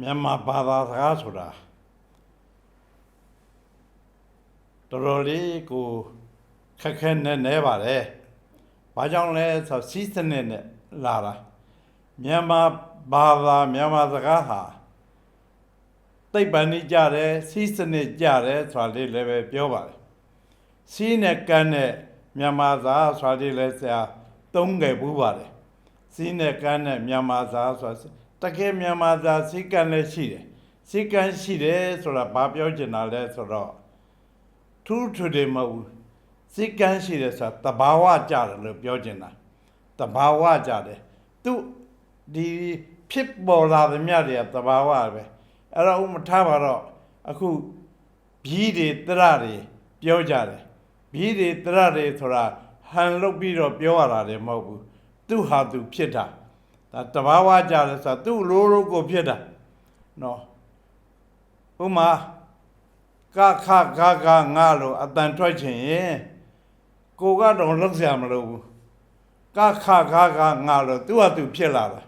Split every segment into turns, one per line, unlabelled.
မြန်မာဘာသာစကားဆိုတာတော်တော်လေးကိုခက်ခဲနဲ့နဲပါတယ်။ဘာကြောင့်လဲဆိုတော့စီးစနစ်နဲ့လာတာမြန်မာဘာသာမြန်မာစကားဟာသိပ္ပံနည်းကြတယ်စီးစနစ်ကြတယ်ဆိုတာလေးလည်းပဲပြောပါတယ်။စီးနဲ့ကန်းနဲ့မြန်မာစာဆိုတာလေးလည်းဆရာသုံးခဲ့ဘူးပါတယ်။စီးနဲ့ကန်းနဲ့မြန်မာသားဆိုတာ တကယ်မြန်မာသားစီးကန်းလည်းရှိတယ်စီးကန်းရှိတယ်ဆိုတာဘာပြောချင်တာလဲဆိုတော့ထူးထူးတယ်မဟုတ်ဘူးစီးကန်းရှိတယ်ဆိုတာတဘာဝကြတယ်လို့ပြောချင်တာတဘာဝကြတယ်သူဒီဖြစ်ပေါ်လာသမျှတွေကတဘာဝပဲအဲ့တော့ဥမထားပါတော့အခုဘီးတွေတရတွေပြောကြတယ်ဘီးတွေတရတွေဆိုတာဟန်လုတ်ပြီးတော့ပြောရတာလည်းမဟုတ်ဘူးသူဟာသူဖြစ်တာ ဒါတဘာဝကြတယ်ဆိုတာသူ့လိုလိုကိုဖြစ်တာနော်ဥမာကခခခငါလို့အတန်ထွက်ချင်ရင်ကိုကတော့လှုပ်ရှားမလို့ဘူးကခခခငါလို့သူ့ဟာသူဖြစ်လာတာ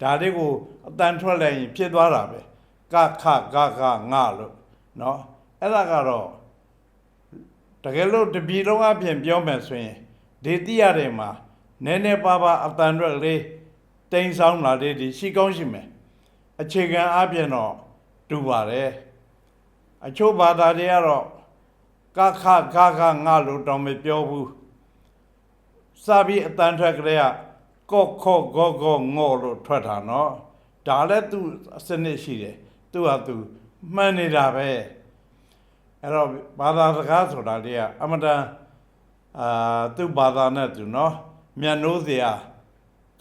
ဒါတွေကိုအတန်ထွက်လိုက်ရင်ဖြစ်သွားတာပဲကခခခငါလို့နော်အဲ့ဒါကတော့တကယ်လို့တပြီတော့အပြင်ပြောမယ်ဆိုရင်ဒေတိရတယ်မှာနည်းနည်းပါးပါးအတန်ထွက်လေး တိမ်ဆောင်လာလေးဒီရှိကောင်းရှိမယ်အခြေခံအပြင်တော့တူပါတယ်အချို့ဘာသာတွေကတော့ကခဂဂငါလို့တောင်မပြောဘူးစာပြီးအတန်ထွက်ကလေးကကော့ခော့ဂောဂောငေါလို့ထွက်တာနော်ဒါလည်းသူစနစ်ရှိတယ်သူဟာသူမှန်နေတာပဲအဲ့တော့ဘာသာစကားဆိုတာလေးကအမတန်အာသူ့ဘာသာနဲ့သူနော်မြတ်နိုးစရာ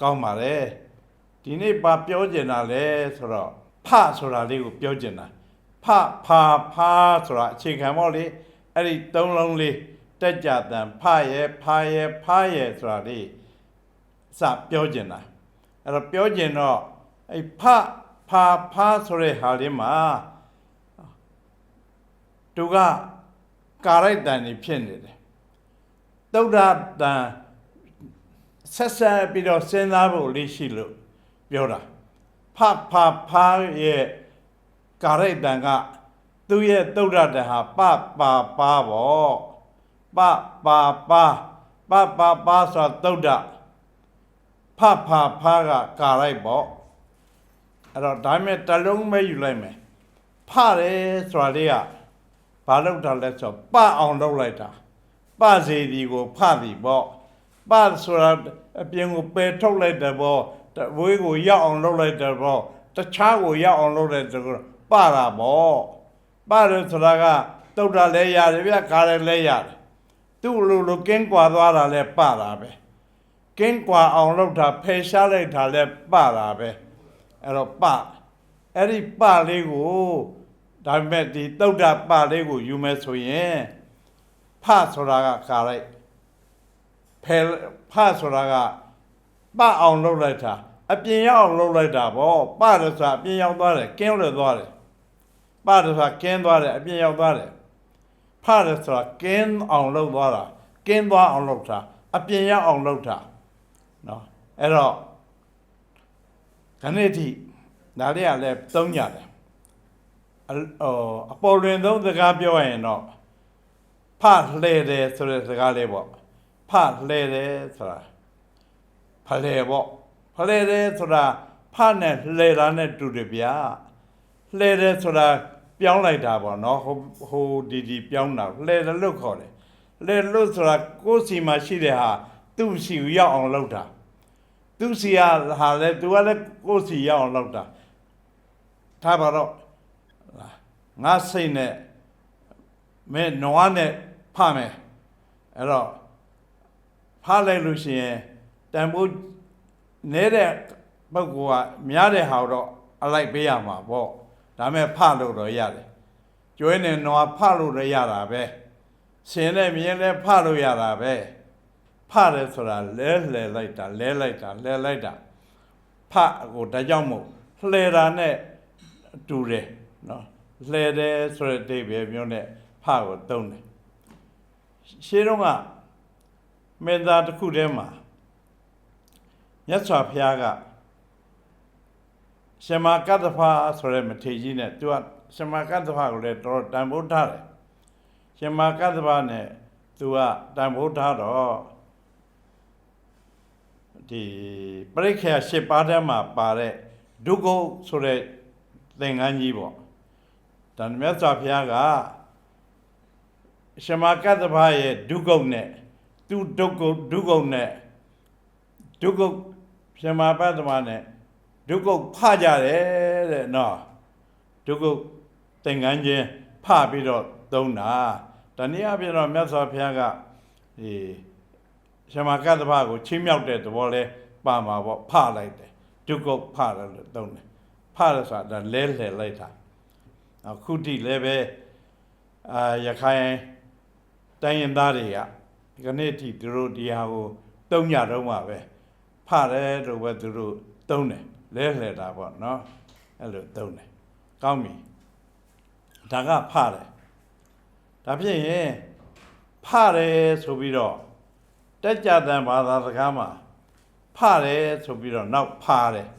ကောင်းပါလေဒီနေ့ပါပြောကျင်တာလဲဆိုတော့ဖဆိုတာလေးကိုပြောကျင်တာဖဖဖဆိုတာအခြေခံပေါ့လေအဲ့ဒီသုံးလုံးလေးတက်ကြတန်ဖရဲ့ဖရဲ့ဖရဲ့ဆိုတာလေးစပြောကျင်တာအဲ့တော့ပြောကျင်တော့အဲ့ဖဖဖဆိုတဲ့ဟာလေးမှာသူကကာရိုက်တန်နေဖြစ်နေတယ်သုဒ္ဓတန် ဆက်ဆက်ပြီးတော့စဉ်းစားဖို့လေးရှိလို့ပြောတာဖဖဖရဲ့ကာရိတ်တန်ကသူ့ရဲ့သုဒ္ဓတန်ဟာပပပါပေါ့ပပပါပပပါဆိုသုဒ္ဓဖဖဖကကာရိုက်ပေါ့အဲ့တော့ဒါမဲ့တလုံးပဲယူလိုက်မယ်ဖတယ်ဆိုတာလေးကဘာလို့တာလဲဆိုပအောင်လုပ်လိုက်တာပစီဒီကိုဖသည်ပေါ့ ပတ်ဆိုတာအပြင်ကိုပယ်ထုတ်လိုက်တယ်ပေါ့တဝေးကိုရောက်အောင်လုပ်လိုက်တယ်ပေါ့တခြားကိုရောက်အောင်လုပ်လိုက်တယ်ဆိုတော့ပတာပေါ့ပါတယ်ဆိုတာကတုတ်တာလည်းရတယ်ဗျခါလည်းလည်းရတယ်သူ့လိုလိုကင်းကွာသွားတာလည်းပတာပဲကင်းကွာအောင်လုပ်တာဖယ်ရှားလိုက်တာလည်းပတာပဲအဲ့တော့ပအဲ့ဒီပလေးကိုဒါပေမဲ့ဒီတုတ်တာပလေးကိုယူမယ်ဆိုရင်ဖဆိုတာကခါလိုက် ဖယ်ဖဆိုတာကပအောင်လုပ်လိုက်တာအပြင်ရောက်အောင်လုပ်လိုက်တာဗောပတယ်ဆိုတာအပြင်ရောက်သွားတယ်ကင်းလို့သွားတယ်ပတယ်ဆိုတာကင်းသွားတယ်အပြင်ရောက်သွားတယ်ဖတယ်ဆိုတာကင်းအောင်လုပ်သွားတာကင်းသွားအောင်လုပ်တာအပြင်ရောက်အောင်လုပ်တာနော်အဲ့တော့ခဏတိဒါလေးကလည်းသုံးကြတယ်အဟိုအပေါ်လွင်သုံးစကားပြောရရင်တော့ဖလှဲတယ်ဆိုတဲ့စကားလေးပေါ့ ဖလှဲတယ်ဆိုတာဖလှဲပေါ့ဖလှဲတယ်ဆိုတာဖနဲ့လှဲတာနဲ့တူတယ်ဗျာလှဲတယ်ဆိုတာပြောင်းလိုက်တာပေါ့နော်ဟိုဟိုဒီဒီပြောင်းတာလှဲတယ်လို့ခေါ်တယ်လှဲလို့ဆိုတာကိုယ်စီမှာရှိတဲ့ဟာသူ့စီကိုရောက်အောင်လုပ်တာသူ့စီကဟာလဲသူကလည်းကိုယ်စီရောက်အောင်လုပ်တာထားပါတော့ငါစိတ်နဲ့မဲနွားနဲ့ဖမယ်အဲ့တော့ ဖားလိုက်လို့ရှိရင်တန်ဖိုးနေတဲ့ပုဂ္ဂိုလ်ကများတဲ့ဟာတော့အလိုက်ပေးရမှာပေါ့ဒါမဲ့ဖလို့တော့ရတယ်ကျွဲနေတော့ဖလို့တော့ရတာပဲရှင်နဲ့မြင်းလည်းဖလို့ရတာပဲဖတယ်ဆိုတာလဲလှဲလိုက်တာလဲလိုက်တာလဲလိုက်တာဖကိုဒါကြောင့်မို့လှဲတာနဲ့တူတယ်နော်လှဲတယ်ဆိုတဲ့အိဗေမျိုးနဲ့ဖကိုသုံးတယ်ရှင်းတော့က မင်းသားတစ်ခုတည်းမှာမြတ်စွာဘုရားကရှမကတ္တဖာဆိုရဲမထေကြီးနဲ့သူကရှမကတ္တဖာကိုလည်းတော်တော်တန်ဖိုးထားတယ်ရှမကတ္တဖာနဲ့သူကတန်ဖိုးထားတော့ဒီပရိက္ခယာ၈ပါးထဲမှာပါတဲ့ဒုက္ခဆိုတဲ့သင်္ကန်းကြီးပေါ့ဒါမြတ်စွာဘုရားကရှမကတ္တဖာရဲ့ဒုက္ခနဲ့ သူဒုက္ခဒုက္ခနဲ့ဒုက္ခရှမပတ္တမနဲ့ဒုက္ခဖကြတယ်တဲ့နော်ဒုက္ခသင်္ကန်းချင်းဖပြီးတော့သုံးတာတနည်းအားဖြင့်တော့မြတ်စွာဘုရားကဒီရှမကတ္တဗကိုချင်းမြောက်တဲ့သဘောလဲပါမှာပေါ့ဖလိုက်တယ်ဒုက္ခဖတယ်လို့သုံးတယ်ဖရဆိုတာလဲလှယ်လိုက်တာအခုတိလည်းပဲအာရခိုင်တိုင်းရင်သားတွေက ဒီကနေ့ထိသူတို့ဒီဟာကိုသုံးကြတော့မှာပဲဖတယ်လို့ပဲသူတို့သုံးတယ်လဲလှယ်တာပေါ့နော်အဲ့လိုသုံးတယ်ကောင်းပြီဒါကဖတယ်ဒါဖြစ်ရင်ဖတယ်ဆိုပြီးတော့တက်ကြတန်ဘာသာစကားမှာဖတယ်ဆိုပြီးတော့နောက်ဖတယ်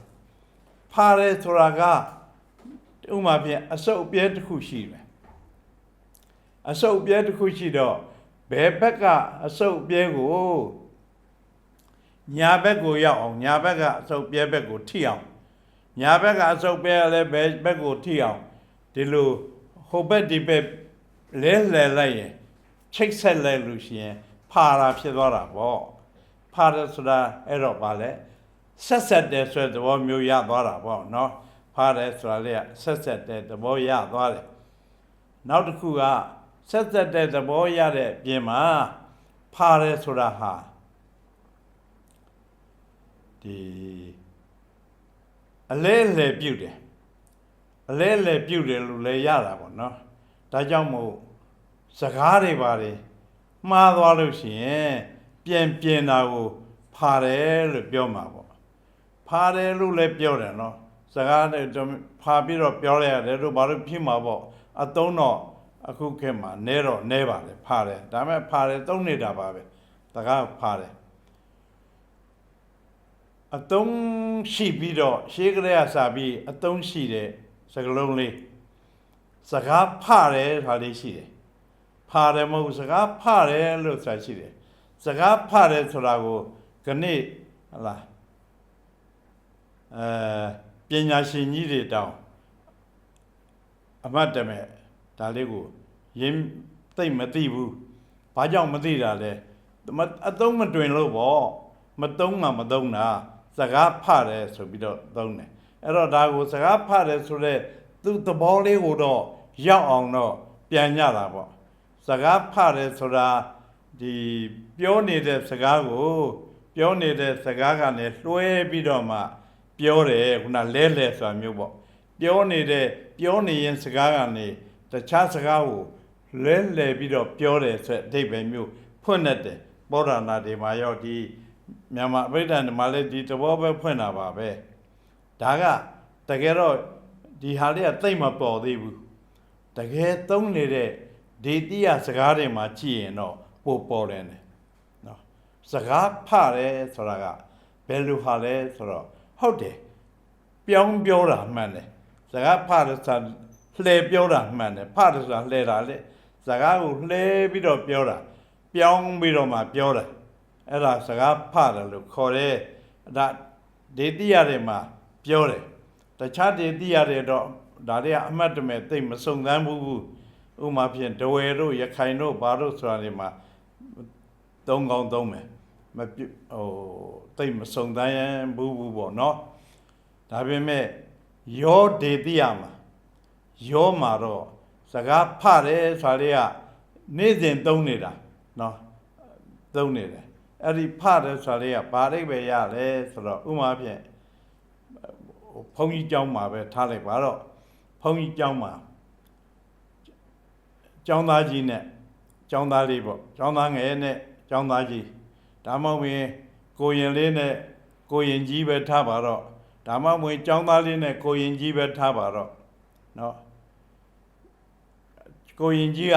ဖတယ်ဆိုတာကဥမာဖြင့်အစုပ်အပြဲတစ်ခုရှိတယ်အစုပ်အပြဲတစ်ခုရှိတော့ ဘယ်ဘက်ကအစုပ်အပြဲကိုညာဘက်ကိုရောက်အောင်ညာဘက်ကအစုပ်ပြဲဘက်ကိုထိအောင်ညာဘက်ကအစုပ်ပဲလည်းဘယ်ဘက်ကိုထိအောင်ဒီလိုဟိုဘက်ဒီဘက်လဲလှယ်လိုက်ရင်ချိတ်ဆက်လိုက်လို့ရှိရင်ဖာတာဖြစ်သွားတာပေါ့ဖာတယ်ဆိုတာအဲ့တော့ဗာလဲဆက်ဆက်တယ်ဆိုတဲ့သဘောမျိုးရသွားတာပေါ့နော်ဖာတယ်ဆိုတာလေဆက်ဆက်တဲ့သဘောရသွားတယ်နောက်တစ်ခုက ဆက်ဆက်တဲ့သဘောရတဲ့အပြင်မှာဖာတယ်ဆိုတာဟာဒီအလဲလဲပြုတ်တယ်အလဲလဲပြုတ်တယ်လို့လည်းရတာပေါ့နော်ဒါကြောင့်မို့စကားတွေပါတယ်မှားသွားလို့ရှိရင်ပြန်ပြင်တာကိုဖာတယ်လို့ပြောမှာပေါ့ဖာတယ်လို့လည်းပြောတယ်နော်စကားတွေဖာပြီးတော့ပြောလိုက်ရတယ်တို့ဘာလို့ဖြစ်မှာပေါ့အတုံးတော့ အခုခေတ်မှာနဲတော့နဲပါလေဖာတယ်ဒါပေမဲ့ဖာတယ်သုံးနေတာပါပဲစကားဖာတယ်အတုံးရှိပြီးတော့ရှေးကလေးကစာပြီးအတုံးရှိတဲ့စကလုံးလေးစကားဖတယ်ဟာလေးရှိတယ်ဖတယ်မဟုတ်စကားဖတယ်လို့ဆိုတာရှိတယ်စကားဖတယ်ဆိုတာကိုခဏဟလာအဲပညာရှင်ကြီးတွေတောင်းအမတ်တမဲ့ ဒါလေးကိုရင်းသိမ့်မသိဘူးဘာကြောင့်မသိတာလဲမအတုံးမတွင်လို့ပေါ့မတုံးမှမတုံးတာစကားဖတယ်ဆိုပြီးတော့သုံးတယ်အဲ့တော့ဒါကိုစကားဖတယ်ဆိုတော့သူသဘောလေးကိုတော့ရောက်အောင်တော့ပြန်ကြတာပေါ့စကားဖတယ်ဆိုတာဒီပြောနေတဲ့စကားကို ပြောနေတဲ့စကားကနေလွှဲပြီးတော့မှ ပြောတယ်ခုနလဲလဲဆိုတာမျိုးပေါ့ပြောနေတဲ့ပြောနေရင်စကားကနေ တခြားစကားကိုလဲလဲပြီးတော့ပြောတယ်ဆိုတဲ့အဓိပ္ပာယ်မျိုးဖွင့်တတ်တယ်ဘောဓနာတွေမှာရောက်ဒီမြန်မာအဘိဓမ္မာလည်းဒီတဘောပဲဖွင့်တာပါပဲဒါကတကယ်တော့ဒီဟာလေးကတိတ်မပေါ်သေးဘူးတကယ်သုံးနေတဲ့ဒေတိယစကားတွေမှာကြည့်ရင်တော့ပိုပေါ်တယ်နော်စကားဖတယ်ဆိုတာကဘယ်လိုဟာလဲဆိုတော့ဟုတ်တယ်ပြောင်းပြောတာမှန်တယ်စကားဖတယ်ဆိုတာ လှည့်ပြောတာမှန်တယ်ဖတယ်ဆိုတာလှည့်တာလေစကားကိုလှည့်ပြီးတော့ပြောတာပြောင်းပြီးတော့မှပြောတာအဲ့ဒါစကားဖတယ်လို့ခေါ်တယ်ဒါဒေတိရတွေမှာပြောတယ်တခြားဒေတိရတွေတော့ဒါတွေကအမှတ်တမဲ့သိပ်မစုံစမ်းဘူးဘူးဥမာဖြင့်ဒဝယ်တို့ရခိုင်တို့ဘာတို့ဆိုတာတွေမှာသုံးကောင်းသုံးမယ်မပြဟိုသိပ်မစုံစမ်းဘူးဘူးပေါ့နော်ဒါပေမဲ့ယောဒေတိယမှာ ရောမှာတော့စကားဖတယ်ဆိုတဲ့ကနေ့စဉ်သုံးနေတာနော်သုံးနေတယ်အဲ့ဒီဖတယ်ဆိုတဲ့ကဘာအိပဲရလဲဆိုတော့ဥမာဖြင့်ဘုန်းကြီးကျောင်းမှာပဲထားလိုက်ပါတော့ဘုန်းကြီးကျောင်းမှာကျောင်းသားကြီးနဲ့ကျောင်းသားလေးပေါ့ကျောင်းသားငယ်နဲ့ကျောင်းသားကြီးဒါမှမဟုတ်ရင်ကိုရင်လေးနဲ့ကိုရင်ကြီးပဲထားပါတော့ဒါမှမဟုတ်ရင်ကျောင်းသားလေးနဲ့ကိုရင်ကြီးပဲထားပါတော့နော် ကိုရင်ကြီးက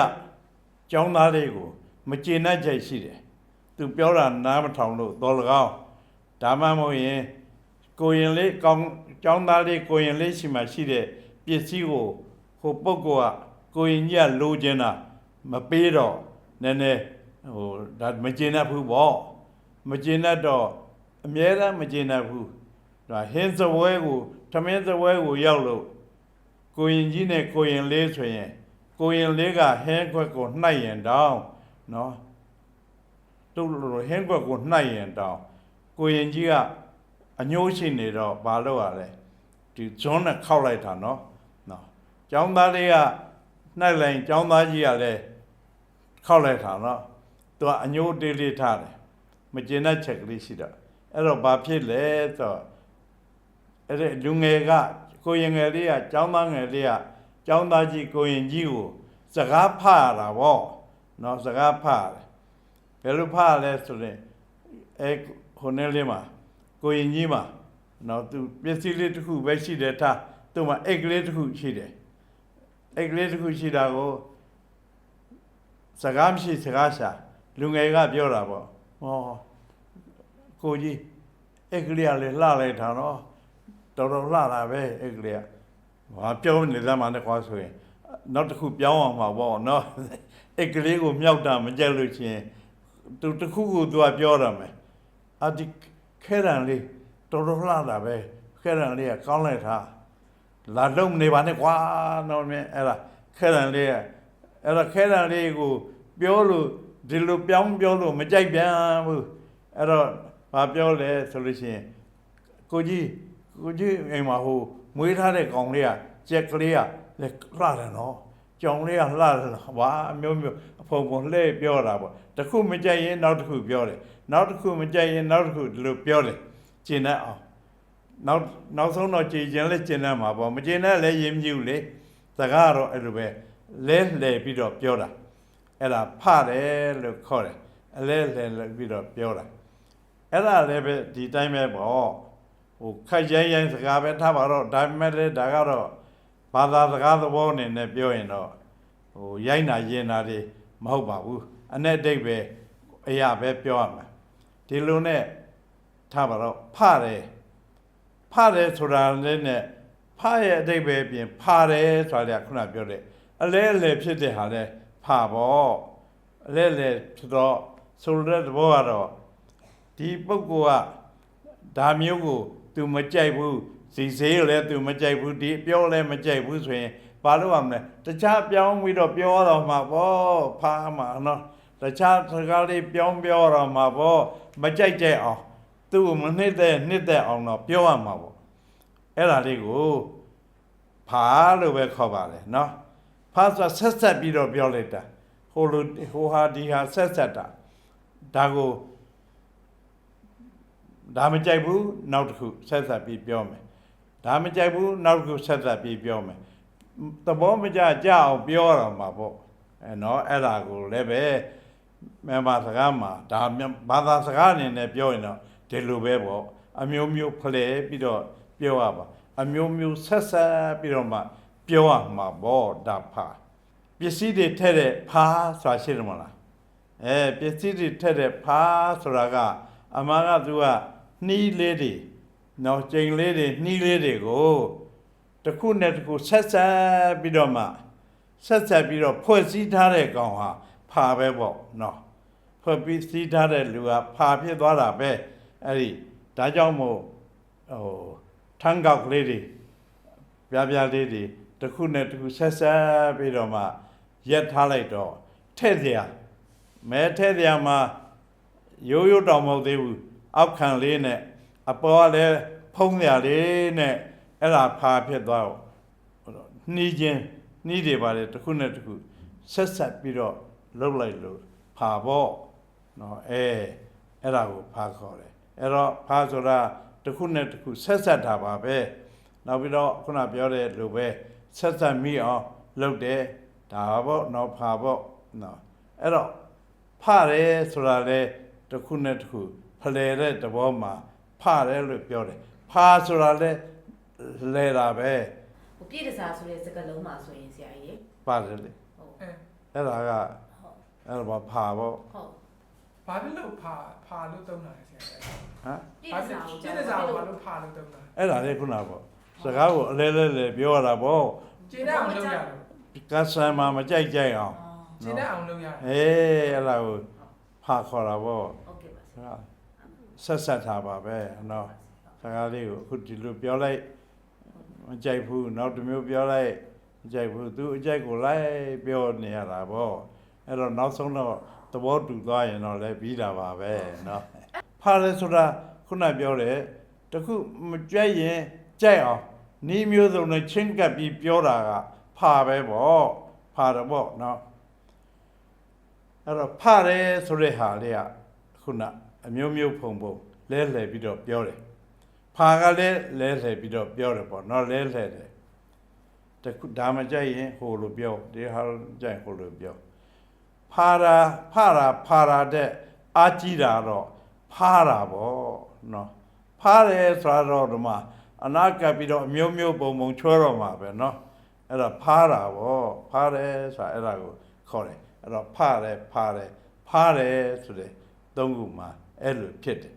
ကျောင်းသားလေးကိုမကျေနပ်ချက်ရှိတယ်သူပြောတာနားမထောင်လို့တော်လကောင်းဒါမှမဟုတ်ရင်ကိုရင်လေးကောင်းကျောင်းသားလေးကိုရင်လေးရှိမှရှိတဲ့ပစ္စည်းကိုဟိုပုဂ္ဂိုလ်ကကိုရင်ကြီးကလိုချင်တာမပေးတော့နည်းနည်းဟိုဒါမကျေနပ်ဘူးပေါ့မကျေနပ်တော့အမြဲတမ်းမကျေနပ်ဘူးဒါဟင်းစပွဲကိုထမင်းစပွဲကိုရောက်လို့ကိုရင်ကြီးနဲ့ကိုရင်လေးဆိုရင် ကိုရင်လေးကဟင်းခွက်ကိုနှိုက်ရင်တောင်းနော်တို့လိုဟင်းခွက်ကိုနှိုက်ရင်တောင်းကိုရင်ကြီးကအညိုးရှိနေတော့ဘာလုပ်ရလဲဒီဂျွန်းနဲ့ခောက်လိုက်တာနော်နော်ကျောင်းသားလေးကနှိုက်လိုက်ကျောင်းသားကြီးကလည်းခောက်လိုက်တာနော်သူကအညိုးတေးလေးထားတယ်မကျင်တဲ့ချက်ကလေးရှိတော့အဲ့တော့ဘာဖြစ်လဲဆိုတော့အဲ့ဒီလူငယ်ကကိုရင်ငယ်လေးကကျောင်းသားငယ်လေးက ចောင်းသားကြီးကိုရင်ကြီးကိုစကားဖရတာဗောနော်စကားဖရတယ်ဘယ်လိုဖားလဲဆိုရင်အဲဟိုနေလေးမှာကိုရင်ကြီးမှာနော်သူပစ္စည်းလေးတစ်ခုပဲရှိတယ်ထားသူ့မှာအိတ်ကလေးတစ်ခုရှိတယ်အိတ်ကလေးတစ်ခုရှိတာကိုစကားမရှိစကားရှာလူငယ်ကပြောတာပေါ့ဟောကိုကြီးအိတ်ကလေးကလည်းလှလိုက်တာနော်တော်တော်လှတာပဲအိတ်ကလေးက ဟာပြောနေသမှာနဲ့ကွာဆိုရင်နောက်တစ်ခုပြောင်းအောင်မှာပေါ့နော်အိတ်ကလေးကိုမြောက်တာမကြက်လို့ချင်းသူတစ်ခုခုသူကပြောရမယ်အဒီခဲရန်လေးတော်တော်လှတာပဲခဲရန်လေးကကောင်းလိုက်တာလာလုံးနေပါနဲ့ကွာတော့မြင်အဲ့ဒါခဲရန်လေးကအဲ့ဒါခဲရန်လေးကိုပြောလို့ဒီလိုပြောင်းပြောလို့မကြိုက်ပြန်ဘူးအဲ့တော့ဘာပြောလဲဆိုလို့ရှိရင်ကိုကြီးကိုကြီးအိမ်မှာဟို မွေးထားတဲ့ကောင်လေးကကြက်ကလေးကလည်းလှတယ်နော်ကြောင်လေးကလှတယ်နော်ဘာအမျိုးမျိုးအဖုံဖုံလှည့်ပြောတာပေါ့တစ်ခုမကြိုက်ရင်နောက်တစ်ခုပြောတယ်နောက်တစ်ခုမကြိုက်ရင်နောက်တစ်ခုဒီလိုပြောတယ်ကျင်တတ်အောင်နောက်နောက်ဆုံးတော့ကြည်ကျင်လဲကျင်တတ်မှာပေါ့မကျင်တတ်လဲရင်မြူလေစကားကတော့အဲ့လိုပဲလဲလှယ်ပြီးတော့ပြောတာအဲ့ဒါဖတယ်လို့ခေါ်တယ်အလဲလှယ်ပြီးတော့ပြောတာအဲ့ဒါလည်းပဲဒီတိုင်းပဲပေါ့ ဟိုခိုက်ရိုင်းရိုင်းစကားပဲထားပါတော့ဒါပေမဲ့လည်းဒါကတော့ဘာသာစကားသဘောအနေနဲ့ပြောရင်တော့ဟိုရိုင်းတာရင်တာတွေမဟုတ်ပါဘူးအ내အတိတ်ပဲအရာပဲပြောရမှာဒီလိုနဲ့ထားပါတော့ဖတယ်ဖတယ်ဆိုတာလည်းနဲ့ဖရဲ့အတိတ်ပဲပြင်ဖတယ်ဆိုတာကခုနပြောတဲ့အလဲအလဲဖြစ်တဲ့ဟာလဲဖပေါ့အလဲအလဲဖြစ်တော့ဆိုတဲ့သဘောကတော့ဒီပုဂ္ဂိုလ်ကဒါမျိုးကို तू မကြိုက်ဘူးစီစေးလည်း तू မကြိုက်ဘူးဒီပြောလည်းမကြိုက်ဘူးဆိုရင်ဘာလို့ရမလဲတခြားပြောင်းပြီးတော့ပြောတော့မှာပေါ့ဖားမှာနော်တခြားစကားလေးပြောင်းပြောတော့မှာပေါ့မကြိုက်ကြိုက်အောင်သူ့ကိုမနှစ်သက်နှစ်သက်အောင်တော့ပြောရမှာပေါ့အဲ့ဒါလေးကိုဖာလို့ပဲခေါ်ပါတယ်နော်ဖာဆိုဆက်ဆက်ပြီးတော့ပြောလိုက်တာဟိုလိုဟိုဟာဒီဟာဆက်ဆက်တာဒါကို ဒါမကြိုက်ဘူးနောက်တစ်ခုဆက်ဆက်ပြီးပြောမယ်ဒါမကြိုက်ဘူးနောက်တစ်ခုဆက်ဆက်ပြီးပြောမယ်သဘောမကျကြအောင်ပြောရမှာပေါ့အဲနော်အဲ့ဒါကိုလည်းပဲမြန်မာစကားမှာဒါဘာသာစကားအနေနဲ့ပြောရင်တော့ဒီလိုပဲပေါ့အမျိုးမျိုးဖလှယ်ပြီးတော့ပြောရပါအမျိုးမျိုးဆက်ဆက်ပြီးတော့မှပြောရမှာပေါ့ဒါဖာပစ္စည်းတွေထည့်တဲ့ဖာဆိုတာရှိတယ်မလားအဲပစ္စည်းတွေထည့်တဲ့ဖာဆိုတာကအမှန်ကသူက နှီးလေးတွေနော်ကျိန်လေးတွေနှီးလေးတွေကိုတစ်ခုနဲ့တစ်ခုဆက်ဆက်ပြီးတော့မှဆက်ဆက်ပြီးတော့ဖွဲ့စည်းထားတဲ့ကောင်ဟာဖာပဲပေါ့နော်ဖွဲ့ပြီးစည်းထားတဲ့လူကဖာဖြစ်သွားတာပဲအဲ့ဒီဒါကြောင့်မို့ဟိုထန်းကောက်ကလေးတွေပြားပြားလေးတွေတစ်ခုနဲ့တစ်ခုဆက်ဆက်ပြီးတော့မှရက်ထားလိုက်တော့ထဲ့စရာမဲထဲ့စရာမှာရိုးရိုးတောင်မဟုတ်သေးဘူး အောက်ခံလေးနဲ့အပေါ်ကလည်းဖုံးရလေးနဲ့အဲ့ဒါဖာဖြစ်သွားတော့နှီးချင်းနှီးတွေပါလေတစ်ခုနဲ့တစ်ခုဆက်ဆက်ပြီးတော့လှုပ်လိုက်လို့ဖာပေါ့နော်အဲအဲ့ဒါကိုဖားခေါ်တယ်အဲ့တော့ဖားဆိုတာတစ်ခုနဲ့တစ်ခုဆက်ဆက်တာပါပဲနောက်ပြီးတော့ခုနပြောတဲ့လိုပဲဆက်ဆက်မိအောင်လုပ်တယ်ဒါပေါ့နော်ဖားပေါ့နော်အဲ့တော့ဖားတယ်ဆိုတာလေတစ်ခုနဲ့တစ်ခု ဖလှယ်တဲ့သဘောမှာဖားတယ်လို့ပြောတယ်ဖားဆိုတာလေလဲတာပဲ
ဟိုပြည့်တစားဆိုတဲ့စကားလုံးမှာဆိုရင်ဆရာကြီး
ပါတယ်လေ
ဟုတ်
အင်း
အဲ့ဒါက
ဟုတ်
အဲ့ဒါဘာဖားပေါ့
ဟုတ်
ဘာဖြစ်လို့ဖာဖာလို့သုံးတာလဲဆရာကြီး
ဟမ်
ပြည့်တစားကို
ပြည့်တဲ့စာကိုဘာလို့ဖာလို့သုံးတာလဲ
အဲ့ဒါလေးခုနပေါ့စကားကိုအလဲလဲလဲပြောရတာပေါ့
ကျင်းတဲ့အောင်လုပ်ရတယ်
ကတ်စတမာမကြိုက်ကြိုက်အောင်
ကျင်းတဲ့အောင်လုပ်ရတယ်
အေးအဲ့ဒါကိုဖာခေါ်တာပေါ့
ဟုတ်ကဲ့ပါဆရာ
ဆက်ဆက်ထားပါပဲနော်စကားလေးကိုအခုဒီလိုပြောလိုက်မကြိုက်ဘူးနောက်တစ်မျိုးပြောလိုက်မကြိုက်ဘူးသူအကြိုက်ကိုလိုက်ပြောနေရတာပေါ့အဲ့တော့နောက်ဆုံးတော့သဘောတူသွားရင်တော့လည်းပြီးတာပါပဲနော်ဖားလဲဆိုတာခုနပြောတယ်တခုမကြိုက်ရင်ကြိုက်အောင်နီးမျိုးစုံနဲ့ချင်းကပ်ပြီးပြောတာကဖာပဲပေါ့ဖာတော့ပေါ့နော်အဲ့တော့ဖားတယ်ဆိုတဲ့ဟာလေးကခုန အမျိုးမျိုးဖုံဖုံလဲလှယ်ပြီးတော့ပြောတယ်။ဖာကလည်းလဲလှယ်ပြီးတော့ပြောတယ်ပေါ့နော်လဲလှယ်တယ်။တခုဒါမှကြိုက်ရင်ဟိုလိုပြောဒီဟာကြိုက်ဟိုလိုပြောဖာရာဖာရာဖာရာတဲ့အာကြည့်တာတော့ဖာရာပေါ့နော်ဖားတယ်ဆိုတော့ဒီမှာအနာကပ်ပြီးတော့အမျိုးမျိုးပုံပုံချွဲတော့မှာပဲနော်အဲ့ဒါဖားတာပေါ့ဖားတယ်ဆိုတာအဲ့ဒါကိုခေါ်တယ်အဲ့တော့ဖားတယ်ဖားတယ်ဖားတယ်ဆိုတဲ့သုံးခုမှာ အဲ့လိုဖြစ်တယ်